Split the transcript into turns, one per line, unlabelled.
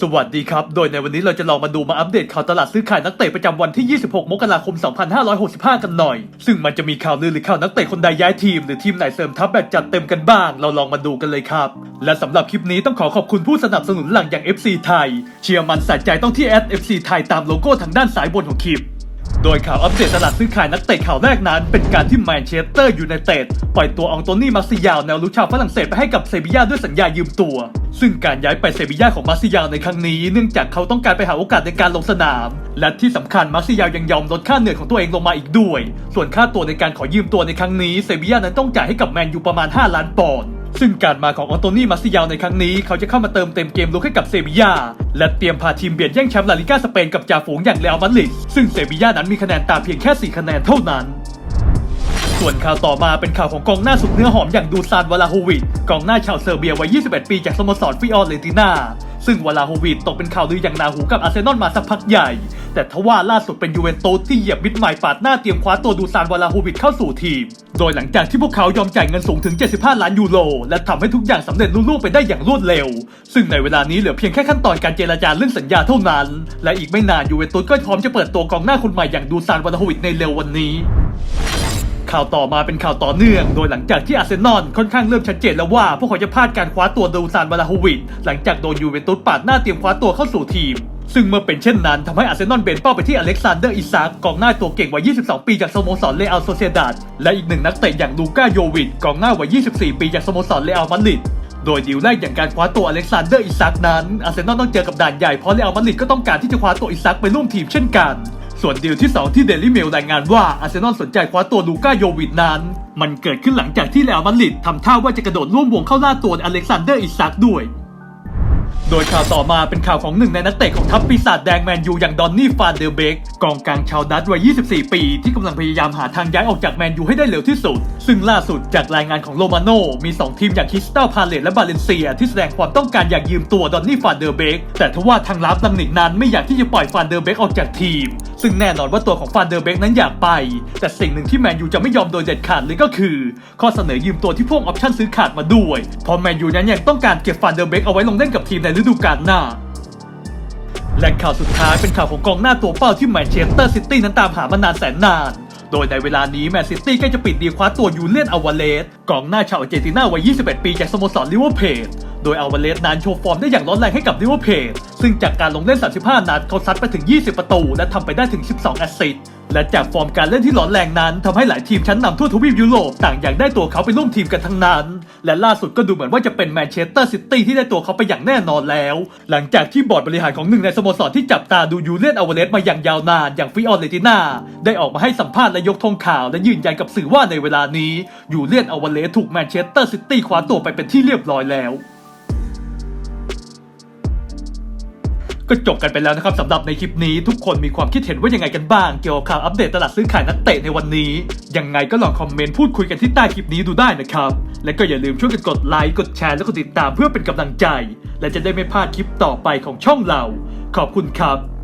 สวัสดีครับ โดยในวันนี้เราจะลองมาดูมาอัปเดตข่าวตลาดซื้อขายนักเตะประจำวันที่ 26 มกราคม 2565 กันหน่อย ซึ่งมันจะมีข่าวลือหรือข่าวนักเตะคนใดย้ายทีม หรือทีมไหนเสริมทัพแบบจัดเต็มกันบ้าง เราลองมาดูกันเลยครับ และสำหรับคลิปนี้ต้องขอขอบคุณผู้สนับสนุนหลังอย่าง FC ไทย เชียร์มันใส่ใจต้องที่แอด FC ไทยตามโลโก้ทางด้านสายบนของคลิป โดยข่าวอัปเดตตลาดซื้อขายนักเตะข่าวแรกนั้น เป็นการที่แมนเชสเตอร์ยูไนเต็ดปล่อยตัวอองโตนี่มาซิยาวแนวลุกชาวฝรั่งเศสไปให้กับเซบีย่าด้วยสัญญายืมตัว ซึ่งการย้ายไปเซบีย่าของมาซิยาวในครั้งนี้เนื่องจากเขาต้องการไปหาโอกาสในการลงสนาม และที่สำคัญมาซิยาวยังยอมลดค่าเหนื่อยของตัวเองลงมาอีกด้วย ส่วนค่าตัวในการขอยืมตัวในครั้งนี้เซบีย่านั้นต้องจ่ายให้กับแมนยูประมาณ 5 ล้านปอนด์ ซึ่งการมาของออโตนี่มาซิยาวในครั้งนี้ เขาจะเข้ามาเติมเต็มเกมลุกให้กับเซบียาและเตรียมพาทีมเบียดแย่งแชมป์ลาลิก้าสเปนกับจ่าฝูงอย่างเรอัลมาดริดซึ่งเซบียานั้นมีคะแนนตามเพียงแค่ 4 คะแนนเท่านั้นส่วนข่าวต่อมาเป็นข่าวของกองหน้าสุดเนื้อหอมอย่างดูซานวลาโฮวิชกองหน้าชาวเซอร์เบียวัย 21 ปีจากสโมสรฟิออร์เรตินา ซึ่งวลาโฮวิชตกเป็นข่าวลืออย่างหนาหูกับอาร์เซนอลมาสักพักใหญ่ แต่ทว่าล่าสุดเป็นยูเวนตุสที่เหยียบมิดหมายปาดหน้าเตรียมคว้าตัวดูซานวลาโฮวิชเข้าสู่ทีม โดยหลังจากที่พวกเขายอมจ่ายเงินสูงถึง 75 ล้านยูโร และทำให้ทุกอย่างสำเร็จลุล่วงไปได้อย่างรวดเร็ว ซึ่งในเวลานี้เหลือเพียงแค่ขั้นตอนการเจรจาเรื่องสัญญาเท่านั้น และอีกไม่นานยูเวนตุสก็พร้อมจะเปิดตัวกองหน้าคนใหม่อย่างดูซานวลาโฮวิชในเร็ววันนี้ ข่าวต่อมาเป็นข่าวต่อเนื่อง โดยหลังจากที่อาร์เซนอลค่อนข้างเริ่มชัดเจนแล้วว่า พวกเขาจะพลาดการคว้าตัวดูซานวาลาโฮวิชหลังจากโดนยูเวนตุสปาดหน้าเตรียมคว้าตัวเข้าสู่ทีมซึ่งเมื่อเป็นเช่นนั้นทำให้อาร์เซนอลเบนเป้าไปที่อเล็กซานเดอร์อิซากกองหน้าตัวเก่งวัย 22 ปีจากสโมสรเรอัลโซเซดัดและอีกหนึ่งนักเตะอย่างลูก้าโยวิชกองหน้าวัย 24 ปีจากสโมสรเรอัลมาดริดโดยดีลแรกอย่างการคว้าตัวอเล็กซานเดอร์อิซักนั้นอาร์เซนอลต้องเจอกับด่านใหญ่เพราะเรอัลมาดริดก็ต้องการที่จะคว้าตัวอิซักไปร่วมทีมเช่นกัน ส่วนดีลที่ 2 ที่เดลิเมลรายงานว่าอาร์เซนอลสนใจคว้าตัวลูก้าโยวิดนั้น มันเกิดขึ้นหลังจากที่เรอัลมาดริดทำท่าว่าจะกระโดดร่วมวงเข้าล่าตัวอเล็กซานเดอร์อิซักด้วย โดยข่าวต่อมาเป็นข่าวของหนึ่งในนักเตะของทัพปีศาจแดงแมนยูอย่างดอนนี่ฟานเดอร์เบกกองกลางชาวดัตช์วัย 24 ปี ที่กำลังพยายามหาทางย้ายออกจากแมนยูให้ได้เร็วที่สุด ซึ่งล่าสุดจากรายงานของโรมาโน่มี 2 ทีมอย่างคริสตัลพาเลตและบาเลนเซีย ที่แสดงความต้องการอยากยืมตัวดอนนี่ฟานเดอร์เบกแต่ทว่าทางลับลังหนิกนั้นไม่อยากที่จะปล่อยฟานเดอร์เบกออกจากทีมซึ่งแน่นอนว่าตัวของฟานเดอร์เบกนั้นอยากไป แต่สิ่งหนึ่งที่แมนยูจะไม่ยอมโดยเด็ดขาดเลยก็คือ ข้อเสนอยืมตัวที่พ่วงออปชั่นซื้อขาดมาด้วยเพราะแมนยูนั้นยังต้องการเก็บฟานเดอร์เบกเอาไว้ลงเล่นกับทีมในฤดูกาลหน้าและข่าวสุดท้ายเป็นข่าวของกองหน้าตัวเป้าที่แมนเชสเตอร์ซิตี้นั้นตามหามานานแสนนาน โดยในเวลานี้แมนซิตี้ใกล้จะปิดดีคว้าตัวยูเลียนอวาเลส กองหน้าชาวอาร์เจนตินาวัย 21 ปีจากสโมสรลิเวอร์เพลโดยอวาเลสนั้นโชว์ฟอร์มได้อย่างร้อนแรงให้กับลิเวอร์เพลซึ่งจากการลงเล่น 35 นัดเขาซัดไปถึง 20 ประตู และทำไปได้ถึง 12 แอสซิสต์และจากฟอร์มการเล่นที่ร้อนแรงนั้นทำให้หลายทีมชั้นนำทั่วทวีปยุโรปต่างอยากได้ตัวเขาไปร่วมทีมกันทั้งนั้น และล่าสุดก็ดูเหมือนว่าจะเป็นแมนเชสเตอร์ซิตี้ที่ได้ตัวเขาไปอย่างแน่นอนแล้ว หลังจากที่บอร์ดบริหารของหนึ่งในสโมสรที่จับตาดูยูเลียนอวาเลสมาอย่างยาวนาน อย่างฟิออเรตินาได้ออกมาให้สัมภาษณ์และยกธงข่าวและยืนยันกับสื่อว่าในเวลานี้ยูเลียนอวาเลถูกแมนเชสเตอร์ซิตี้คว้าตัวไปเป็นที่เรียบร้อยแล้วก็จบกันไปแล้วนะครับสำหรับในคลิปนี้ทุกคนมีความคิดเห็นว่ายังไงกันบ้าง เกี่ยวกับข่าวอัปเดตตลาดซื้อขายนักเตะในวันนี้ ยังไงก็ลองคอมเมนต์พูดคุยกันที่ใต้คลิปนี้ดูได้นะครับ และก็อย่าลืมช่วยกันกดไลค์กดแชร์และกดติดตามเพื่อเป็นกำลังใจ และจะได้ไม่พลาดคลิปต่อไปของช่องเรา ขอบคุณครับ